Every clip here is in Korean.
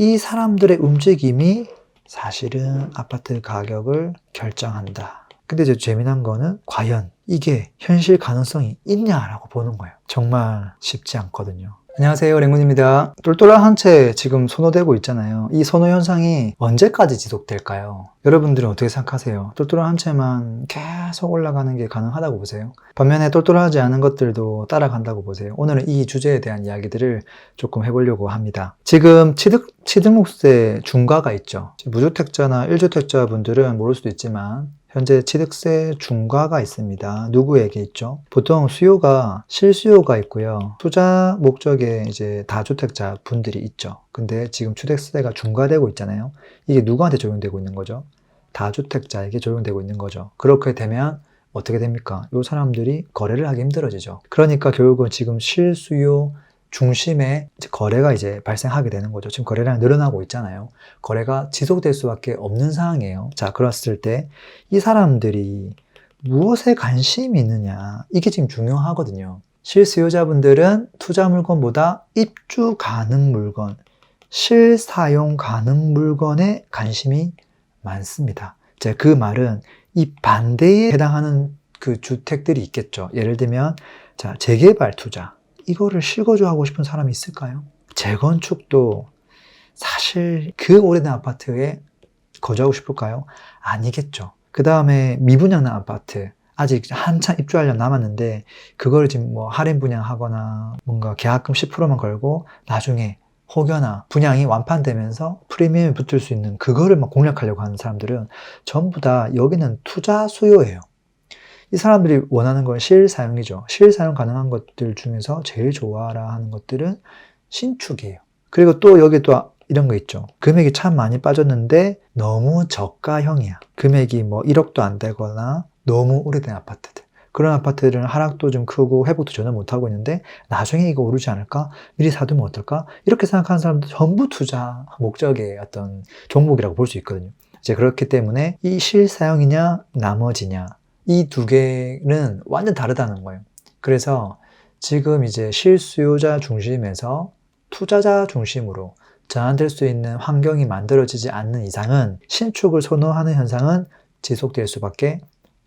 이 사람들의 움직임이 사실은 아파트 가격을 결정한다. 근데 이제 재미난 거는 과연 이게 현실 가능성이 있냐라고 보는 거예요. 정말 쉽지 않거든요. 안녕하세요. 랭군입니다. 똘똘한 한채 지금 선호되고 있잖아요. 이 선호 현상이 언제까지 지속될까요? 여러분들은 어떻게 생각하세요? 똘똘한 한 채만 계속 올라가는 게 가능하다고 보세요? 반면에 똘똘하지 않은 것들도 따라간다고 보세요? 오늘은 이 주제에 대한 이야기들을 조금 해보려고 합니다. 지금 취득, 취득록세 중과가 있죠. 무주택자나 1주택자 분들은 모를 수도 있지만 현재 취득세 중과가 있습니다. 누구에게 있죠? 보통 수요가 실수요가 있고요. 투자 목적의 이제 다주택자 분들이 있죠. 근데 지금 취득세가 중과되고 있잖아요. 이게 누구한테 적용되고 있는 거죠? 다주택자에게 적용되고 있는 거죠. 그렇게 되면 어떻게 됩니까? 이 사람들이 거래를 하기 힘들어지죠. 그러니까 결국은 지금 실수요 중심에 거래가 이제 발생하게 되는 거죠. 지금 거래량이 늘어나고 있잖아요. 거래가 지속될 수밖에 없는 상황이에요. 자, 그랬을 때 이 사람들이 무엇에 관심이 있느냐. 이게 지금 중요하거든요. 실수요자분들은 투자 물건보다 입주 가능 물건, 실사용 가능 물건에 관심이 많습니다. 자, 그 말은 이 반대에 해당하는 그 주택들이 있겠죠. 예를 들면, 자, 재개발 투자. 이거를 실거주 하고 싶은 사람이 있을까요? 재건축도 사실 그 오래된 아파트에 거주하고 싶을까요? 아니겠죠. 그 다음에 미분양난 아파트. 아직 한참 입주하려 남았는데, 그걸 지금 뭐 할인 분양하거나 뭔가 계약금 10%만 걸고 나중에 혹여나 분양이 완판되면서 프리미엄이 붙을 수 있는 그거를 막 공략하려고 하는 사람들은 전부 다 여기는 투자 수요예요. 이 사람들이 원하는 건 실사용이죠. 실사용 가능한 것들 중에서 제일 좋아라 하는 것들은 신축이에요. 그리고 또 여기 또 이런 거 있죠. 금액이 참 많이 빠졌는데 너무 저가형이야. 금액이 뭐 1억도 안 되거나 너무 오래된 아파트들. 그런 아파트들은 하락도 좀 크고 회복도 전혀 못하고 있는데 나중에 이거 오르지 않을까? 미리 사두면 어떨까? 이렇게 생각하는 사람들 전부 투자 목적의 어떤 종목이라고 볼 수 있거든요. 이제 그렇기 때문에 이 실사용이냐 나머지냐 이 두 개는 완전 다르다는 거예요. 그래서 지금 이제 실수요자 중심에서 투자자 중심으로 전환될 수 있는 환경이 만들어지지 않는 이상은 신축을 선호하는 현상은 지속될 수밖에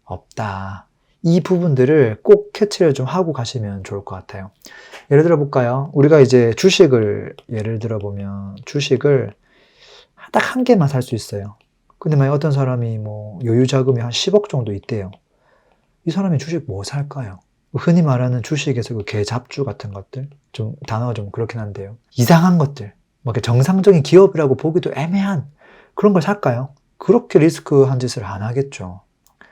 없다. 이 부분들을 꼭 캐치를 좀 하고 가시면 좋을 것 같아요. 예를 들어 볼까요? 우리가 이제 주식을 예를 들어 보면 주식을 딱 한 개만 살 수 있어요. 근데 만약 어떤 사람이 뭐 여유 자금이 한 10억 정도 있대요. 이 사람이 주식 뭐 살까요? 흔히 말하는 주식에서 그 개잡주 같은 것들 좀 단어가 좀 그렇긴 한데요. 이상한 것들, 뭐 이렇게 정상적인 기업이라고 보기도 애매한 그런 걸 살까요? 그렇게 리스크한 짓을 안 하겠죠.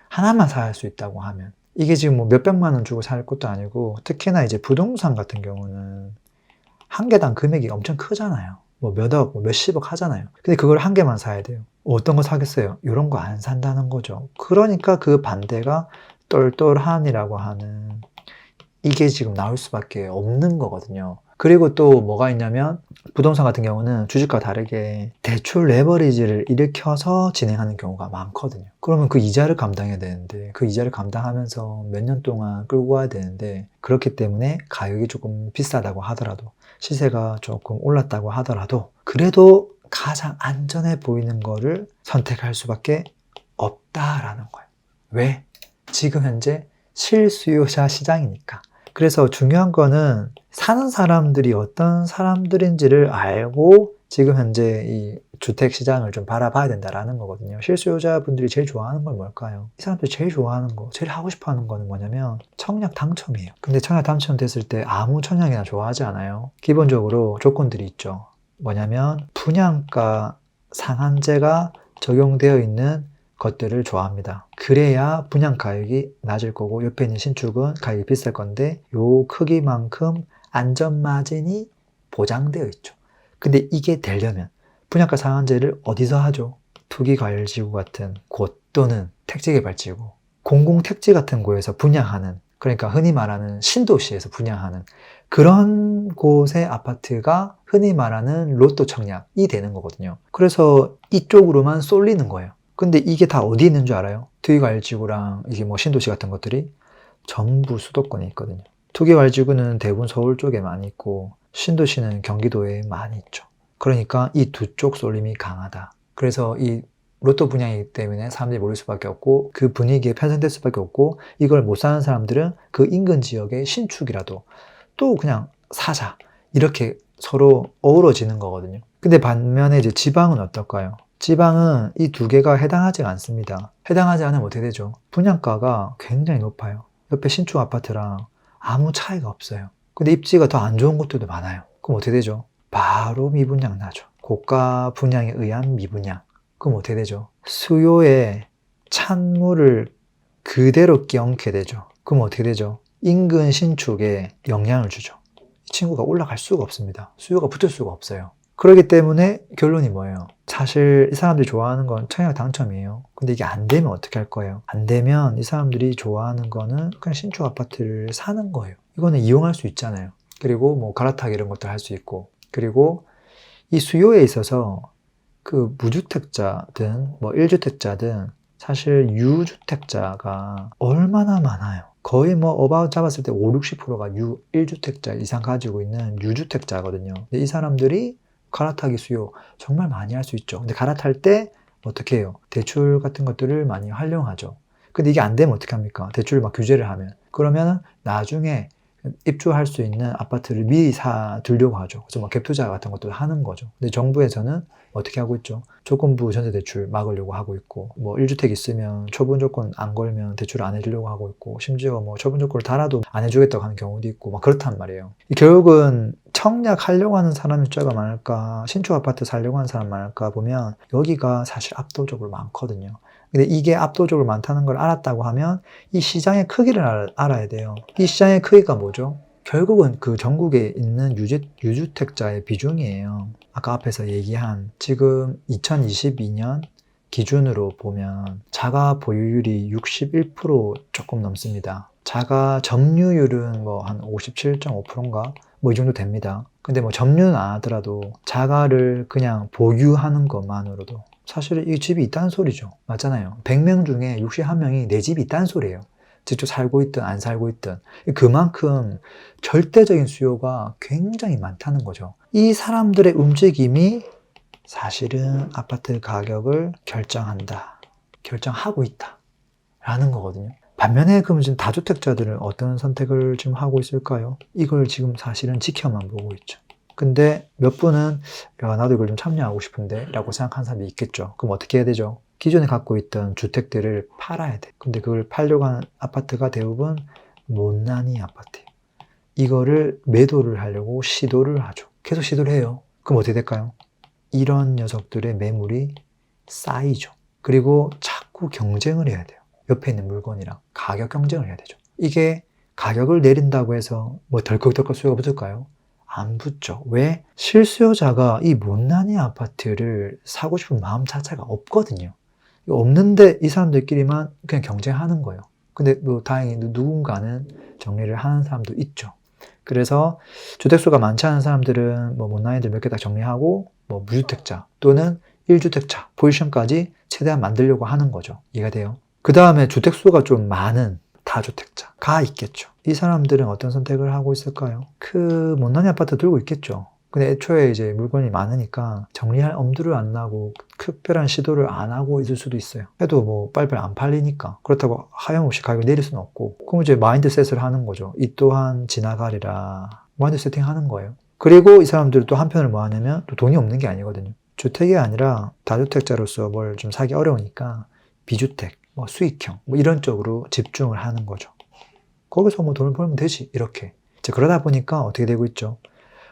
하나만 살 수 있다고 하면 이게 지금 뭐 몇백만 원 주고 살 것도 아니고 특히나 이제 부동산 같은 경우는 한 개당 금액이 엄청 크잖아요. 뭐 몇억, 뭐 몇십억 하잖아요. 근데 그걸 한 개만 사야 돼요. 어떤 거 사겠어요? 이런 거 안 산다는 거죠. 그러니까 그 반대가 똘똘한이라고 하는 이게 지금 나올 수밖에 없는 거거든요. 그리고 또 뭐가 있냐면 부동산 같은 경우는 주식과 다르게 대출 레버리지를 일으켜서 진행하는 경우가 많거든요. 그러면 그 이자를 감당해야 되는데 그 이자를 감당하면서 몇 년 동안 끌고 가야 되는데 그렇기 때문에 가격이 조금 비싸다고 하더라도 시세가 조금 올랐다고 하더라도 그래도 가장 안전해 보이는 거를 선택할 수밖에 없다라는 거예요. 왜? 지금 현재 실수요자 시장이니까. 그래서 중요한 거는 사는 사람들이 어떤 사람들인지를 알고 지금 현재 이 주택 시장을 좀 바라봐야 된다라는 거거든요. 실수요자분들이 제일 좋아하는 건 뭘까요? 이 사람들이 제일 좋아하는 거, 제일 하고 싶어 하는 거는 뭐냐면 청약 당첨이에요. 근데 청약 당첨됐을 때 아무 청약이나 좋아하지 않아요. 기본적으로 조건들이 있죠. 뭐냐면 분양가 상한제가 적용되어 있는 것들을 좋아합니다. 그래야 분양 가격이 낮을 거고 옆에 있는 신축은 가격이 비쌀 건데 요 크기만큼 안전 마진이 보장되어 있죠. 근데 이게 되려면 분양가 상한제를 어디서 하죠? 투기과열지구 같은 곳 또는 택지개발지구, 공공택지 같은 곳에서 분양하는 그러니까 흔히 말하는 신도시에서 분양하는 그런 곳의 아파트가 흔히 말하는 로또 청약이 되는 거거든요. 그래서 이쪽으로만 쏠리는 거예요. 근데 이게 다 어디 있는 줄 알아요? 투기과열지구랑 이게 뭐 신도시 같은 것들이 전부 수도권에 있거든요. 투기과열지구는 대부분 서울 쪽에 많이 있고 신도시는 경기도에 많이 있죠. 그러니까 이 두 쪽 쏠림이 강하다. 그래서 이 로또 분양이기 때문에 사람들이 몰릴 수밖에 없고 그 분위기에 편성될 수밖에 없고 이걸 못 사는 사람들은 그 인근 지역의 신축이라도 또 그냥 사자 이렇게 서로 어우러지는 거거든요. 근데 반면에 이제 지방은 어떨까요? 지방은 이 두 개가 해당하지 않습니다. 해당하지 않으면 어떻게 되죠? 분양가가 굉장히 높아요. 옆에 신축 아파트랑 아무 차이가 없어요. 근데 입지가 더 안 좋은 곳들도 많아요. 그럼 어떻게 되죠? 바로 미분양 나죠. 고가 분양에 의한 미분양. 그럼 어떻게 되죠? 수요에 찬물을 그대로 끼얹게 되죠. 그럼 어떻게 되죠? 인근 신축에 영향을 주죠. 이 친구가 올라갈 수가 없습니다. 수요가 붙을 수가 없어요. 그렇기 때문에 결론이 뭐예요? 사실 이 사람들이 좋아하는 건 청약 당첨이에요. 근데 이게 안 되면 어떻게 할 거예요? 안 되면 이 사람들이 좋아하는 거는 그냥 신축 아파트를 사는 거예요. 이거는 이용할 수 있잖아요. 그리고 뭐 갈아타기 이런 것들 할수 있고. 그리고 이 수요에 있어서 그 무주택자든 뭐 1주택자든 사실 유주택자가 얼마나 많아요. 거의 뭐 어바웃 잡았을 때 5, 60%가 유 1주택자 이상 가지고 있는 유주택자거든요. 근데 이 사람들이 갈아타기 수요 정말 많이 할 수 있죠. 근데 갈아탈 때 어떻게 해요? 대출 같은 것들을 많이 활용하죠. 근데 이게 안 되면 어떻게 합니까? 대출을 막 규제를 하면. 그러면 나중에 입주할 수 있는 아파트를 미리 사 두려고 하죠. 그래서 뭐 갭투자 같은 것도 하는 거죠. 근데 정부에서는 어떻게 하고 있죠? 조건부 전세 대출 막으려고 하고 있고, 뭐 1주택 있으면 초분 조건 안 걸면 대출 안 해주려고 하고 있고, 심지어 뭐 초분 조건을 달아도 안 해주겠다고 하는 경우도 있고, 막 그렇단 말이에요. 결국은 청약 하려고 하는 사람이 숫자가 많을까, 신축 아파트 살려고 하는 사람 많을까 보면 여기가 사실 압도적으로 많거든요. 근데 이게 압도적으로 많다는 걸 알았다고 하면 이 시장의 크기를 알- 알아야 돼요. 이 시장의 크기가 뭐죠? 결국은 그 전국에 있는 유주, 유주택자의 비중이에요. 아까 앞에서 얘기한 지금 2022년 기준으로 보면 자가 보유율이 61% 조금 넘습니다. 자가 점유율은 뭐 한 57.5%인가? 뭐 이 정도 됩니다. 근데 뭐 점유는 안 하더라도 자가를 그냥 보유하는 것만으로도 사실 이 집이 있다는 소리죠. 맞잖아요. 100명 중에 61명이 내 집이 있다는 소리예요. 직접 살고 있든 안 살고 있든. 그만큼 절대적인 수요가 굉장히 많다는 거죠. 이 사람들의 움직임이 사실은 아파트 가격을 결정한다. 결정하고 있다. 라는 거거든요. 반면에 그럼 지금 다주택자들은 어떤 선택을 지금 하고 있을까요? 이걸 지금 사실은 지켜만 보고 있죠. 근데 몇 분은 야, 나도 이걸 좀 참여하고 싶은데 라고 생각하는 사람이 있겠죠. 그럼 어떻게 해야 되죠? 기존에 갖고 있던 주택들을 팔아야 돼. 근데 그걸 팔려고 하는 아파트가 대부분 못난이 아파트예요. 이거를 매도를 하려고 시도를 하죠. 계속 시도를 해요. 그럼 어떻게 될까요? 이런 녀석들의 매물이 쌓이죠. 그리고 자꾸 경쟁을 해야 돼요. 옆에 있는 물건이랑 가격 경쟁을 해야 되죠. 이게 가격을 내린다고 해서 뭐 덜컥덜컥 수요가 붙을까요? 안 붙죠. 왜? 실수요자가 이 못난이 아파트를 사고 싶은 마음 자체가 없거든요. 없는데 이 사람들끼리만 그냥 경쟁하는 거예요. 근데 뭐 다행히 누군가는 정리를 하는 사람도 있죠. 그래서 주택수가 많지 않은 사람들은 뭐 못난이들 몇 개 다 정리하고 뭐 무주택자 또는 1주택자 포지션까지 최대한 만들려고 하는 거죠. 이해가 돼요? 그 다음에 주택수가 좀 많은 다주택자가 있겠죠. 이 사람들은 어떤 선택을 하고 있을까요? 그 못난이 아파트 들고 있겠죠. 근데 애초에 이제 물건이 많으니까 정리할 엄두를 안 나고 특별한 시도를 안 하고 있을 수도 있어요. 해도 뭐 빨리빨리 안 팔리니까. 그렇다고 하염없이 가격을 내릴 수는 없고. 그럼 이제 마인드셋을 하는 거죠. 이 또한 지나가리라. 마인드 세팅 하는 거예요. 그리고 이 사람들 또 한편을 뭐 하냐면 또 돈이 없는 게 아니거든요. 주택이 아니라 다주택자로서 뭘 좀 사기 어려우니까 비주택, 뭐 수익형, 뭐 이런 쪽으로 집중을 하는 거죠. 거기서 뭐 돈을 벌면 되지. 이렇게. 이제 그러다 보니까 어떻게 되고 있죠?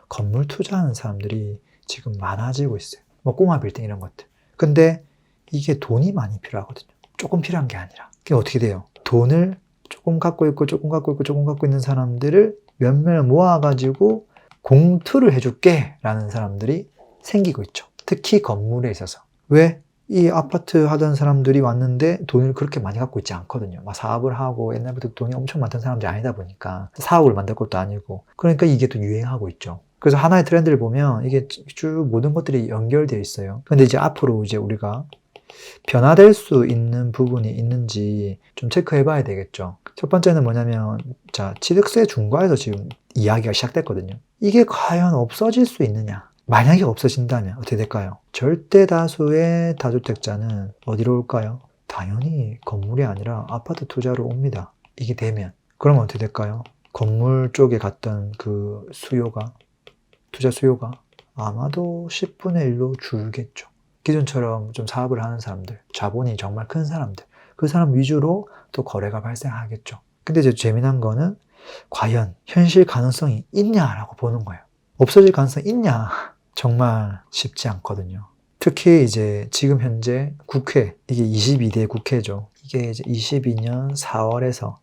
건물 투자하는 사람들이 지금 많아지고 있어요. 뭐 꼬마 빌딩 이런 것들. 근데 이게 돈이 많이 필요하거든요. 조금 필요한 게 아니라. 그게 어떻게 돼요? 돈을 조금 갖고 있고 조금 갖고 있고 조금 갖고 있는 사람들을 몇몇 모아가지고 공투를 해줄게 라는 사람들이 생기고 있죠. 특히 건물에 있어서. 왜? 이 아파트 하던 사람들이 왔는데 돈을 그렇게 많이 갖고 있지 않거든요. 막 사업을 하고 옛날부터 돈이 엄청 많던 사람들이 아니다 보니까 사업을 만들 것도 아니고 그러니까 이게 또 유행하고 있죠. 그래서 하나의 트렌드를 보면 이게 쭉 모든 것들이 연결되어 있어요. 근데 이제 앞으로 이제 우리가 변화될 수 있는 부분이 있는지 좀 체크해 봐야 되겠죠. 첫 번째는 뭐냐면, 자, 취득세 중과에서 지금 이야기가 시작됐거든요. 이게 과연 없어질 수 있느냐? 만약에 없어진다면 어떻게 될까요? 절대 다수의 다주택자는 어디로 올까요? 당연히 건물이 아니라 아파트 투자로 옵니다. 이게 되면. 그러면 어떻게 될까요? 건물 쪽에 갔던 그 수요가, 투자 수요가 아마도 10분의 1로 줄겠죠. 기존처럼 좀 사업을 하는 사람들, 자본이 정말 큰 사람들, 그 사람 위주로 또 거래가 발생하겠죠. 근데 이제 재미난 거는 과연 현실 가능성이 있냐라고 보는 거예요. 없어질 가능성이 있냐? 정말 쉽지 않거든요. 특히 이제 지금 현재 국회, 이게 22대 국회죠. 이게 이제 22년 4월에서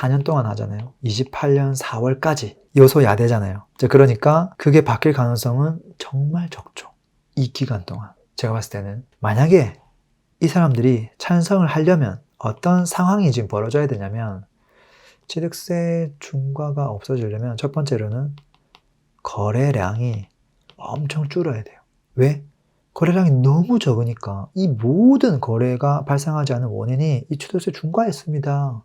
4년 동안 하잖아요. 28년 4월까지 여소야대잖아요. 이제 그러니까 그게 바뀔 가능성은 정말 적죠. 이 기간 동안. 제가 봤을 때는 만약에 이 사람들이 찬성을 하려면 어떤 상황이 지금 벌어져야 되냐면 취득세 중과가 없어지려면 첫 번째로는 거래량이 엄청 줄어야 돼요. 왜? 거래량이 너무 적으니까 이 모든 거래가 발생하지 않은 원인이 이 취득세 중과였습니다.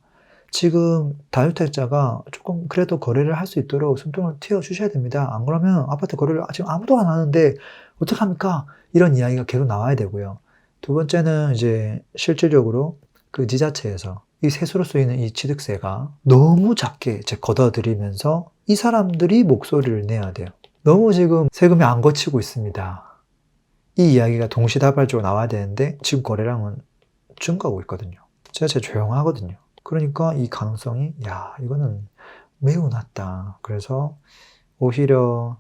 지금 다주택자가 조금 그래도 거래를 할 수 있도록 숨통을 틔워 주셔야 됩니다. 안 그러면 아파트 거래를 지금 아무도 안 하는데 어떡합니까? 이런 이야기가 계속 나와야 되고요. 두 번째는 이제 실질적으로 그 지자체에서 이 세수로 쓰이는 이 취득세가 너무 작게 제 걷어들이면서 이 사람들이 목소리를 내야 돼요. 너무 지금 세금이 안 거치고 있습니다. 이 이야기가 동시다발적으로 나와야 되는데 지금 거래량은 증가하고 있거든요. 지자체 조용하거든요. 그러니까 이 가능성이 야 이거는 매우 낮다. 그래서 오히려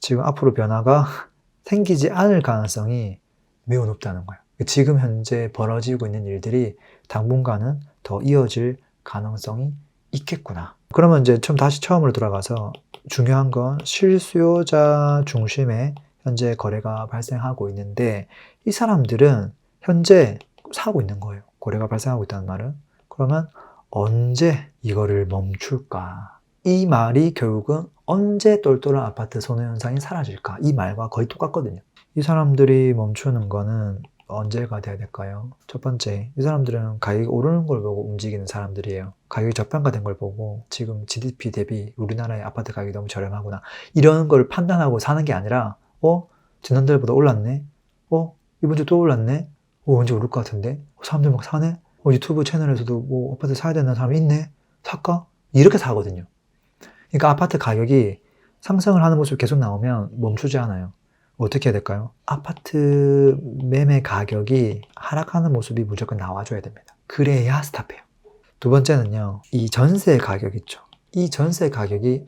지금 앞으로 변화가 생기지 않을 가능성이 매우 높다는 거예요. 지금 현재 벌어지고 있는 일들이 당분간은 더 이어질 가능성이 있겠구나. 그러면 이제 좀 다시 처음으로 돌아가서 중요한 건 실수요자 중심의 현재 거래가 발생하고 있는데 이 사람들은 현재 사고 있는 거예요. 거래가 발생하고 있다는 말은. 그러면 언제 이거를 멈출까? 이 말이 결국은 언제 똘똘한 아파트 선호 현상이 사라질까? 이 말과 거의 똑같거든요. 이 사람들이 멈추는 거는 언제가 돼야 될까요? 첫 번째, 이 사람들은 가격이 오르는 걸 보고 움직이는 사람들이에요. 가격이 저평가된 걸 보고 지금 GDP 대비 우리나라의 아파트 가격이 너무 저렴하구나. 이런 걸 판단하고 사는 게 아니라, 어? 지난달보다 올랐네? 어? 이번 주 또 올랐네? 어, 언제 오를 것 같은데? 사람들 막 사네? 어, 유튜브 채널에서도 뭐 아파트 사야 되는 사람이 있네? 살까? 이렇게 사거든요. 그러니까 아파트 가격이 상승을 하는 모습이 계속 나오면 멈추지 않아요. 어떻게 해야 될까요? 아파트 매매 가격이 하락하는 모습이 무조건 나와줘야 됩니다. 그래야 스탑해요. 두 번째는요, 이 전세 가격 있죠. 이 전세 가격이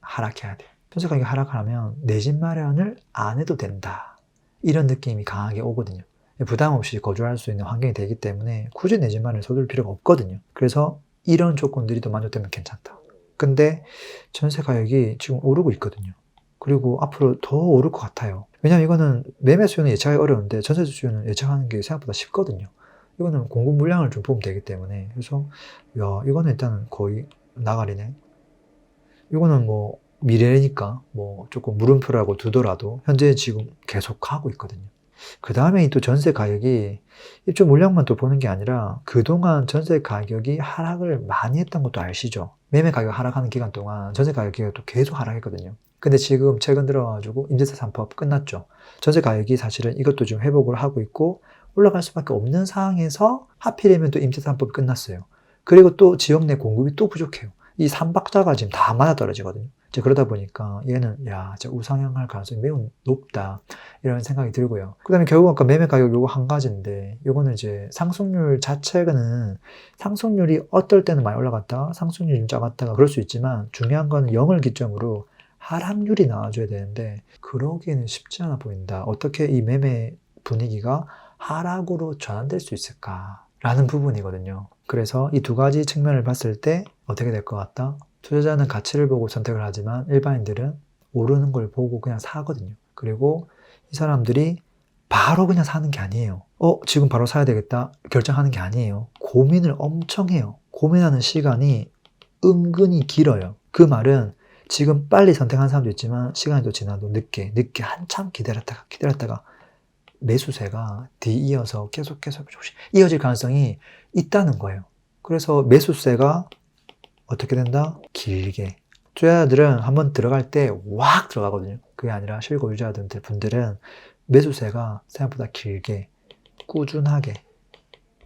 하락해야 돼요. 전세 가격이 하락하면 내 집 마련을 안 해도 된다. 이런 느낌이 강하게 오거든요. 부담 없이 거주할 수 있는 환경이 되기 때문에 굳이 내집 마련을 서둘 필요가 없거든요. 그래서 이런 조건들이 더 만족되면 괜찮다. 근데 전세 가격이 지금 오르고 있거든요. 그리고 앞으로 더 오를 것 같아요. 왜냐하면 이거는 매매 수요는 예측하기 어려운데 전세 수요는 예측하는 게 생각보다 쉽거든요. 이거는 공급 물량을 좀 보면 되기 때문에 그래서 야 이거는 일단은 거의 나가리네. 이거는 뭐 미래니까 뭐 조금 물음표라고 두더라도 현재 지금 계속 하고 있거든요. 그 다음에 또 전세 가격이 입주 물량만 또 보는 게 아니라 그동안 전세 가격이 하락을 많이 했던 것도 아시죠? 매매 가격 하락하는 기간 동안 전세 가격이 또 계속 하락했거든요. 근데 지금 최근 들어가지고 임대차 3법 끝났죠. 전세 가격이 사실은 이것도 지금 회복을 하고 있고 올라갈 수밖에 없는 상황에서 하필이면 또 임대차 3법이 끝났어요. 그리고 또 지역 내 공급이 또 부족해요. 이 3박자가 지금 다 맞아 떨어지거든요. 이제 그러다 보니까 얘는 야, 진짜 우상향할 가능성이 매우 높다. 이런 생각이 들고요. 그 다음에 결국 아까 매매 가격 요거 한 가지인데 요거는 이제 상승률 자체는 상승률이 어떨 때는 많이 올라갔다가 상승률이 좀 작았다가 그럴 수 있지만 중요한 거는 0을 기점으로 하락률이 나와줘야 되는데 그러기에는 쉽지 않아 보인다. 어떻게 이 매매 분위기가 하락으로 전환될 수 있을까 라는 부분이거든요. 그래서 이 두 가지 측면을 봤을 때 어떻게 될 것 같다? 투자자는 가치를 보고 선택을 하지만 일반인들은 오르는 걸 보고 그냥 사거든요. 그리고 이 사람들이 바로 그냥 사는 게 아니에요. 어, 지금 바로 사야 되겠다. 결정하는 게 아니에요. 고민을 엄청 해요. 고민하는 시간이 은근히 길어요. 그 말은 지금 빨리 선택한 사람도 있지만 시간이 또 지나도 늦게, 늦게 한참 기다렸다가, 기다렸다가 매수세가 뒤이어서 계속 계속 조금씩 이어질 가능성이 있다는 거예요. 그래서 매수세가 어떻게 된다? 길게. 투자자들은 한번 들어갈 때 확 들어가거든요. 그게 아니라 실고 유지하던 분들은 매수세가 생각보다 길게 꾸준하게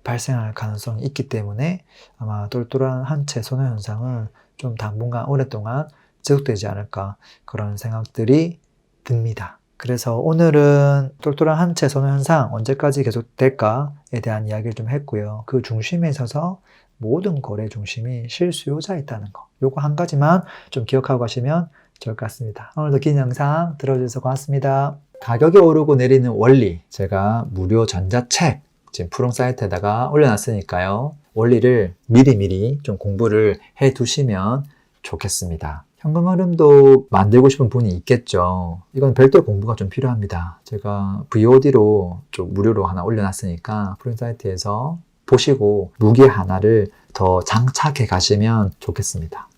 발생할 가능성이 있기 때문에 아마 똘똘한 한채 선호 현상은 좀 당분간 오랫동안 지속되지 않을까 그런 생각들이 듭니다. 그래서 오늘은 똘똘한 한 채 선호 현상 언제까지 계속될까에 대한 이야기를 좀 했고요. 그 중심에 있어서 모든 거래 중심이 실수요자에 있다는 거. 요거 한 가지만 좀 기억하고 가시면 좋을 것 같습니다. 오늘도 긴 영상 들어주셔서 고맙습니다. 가격이 오르고 내리는 원리. 제가 무료 전자책 지금 푸롱 사이트에다가 올려놨으니까요. 원리를 미리미리 좀 공부를 해 두시면 좋겠습니다. 현금 흐름도 만들고 싶은 분이 있겠죠. 이건 별도 공부가 좀 필요합니다. 제가 VOD로 좀 무료로 하나 올려놨으니까 푸링 사이트에서 보시고 무기 하나를 더 장착해 가시면 좋겠습니다.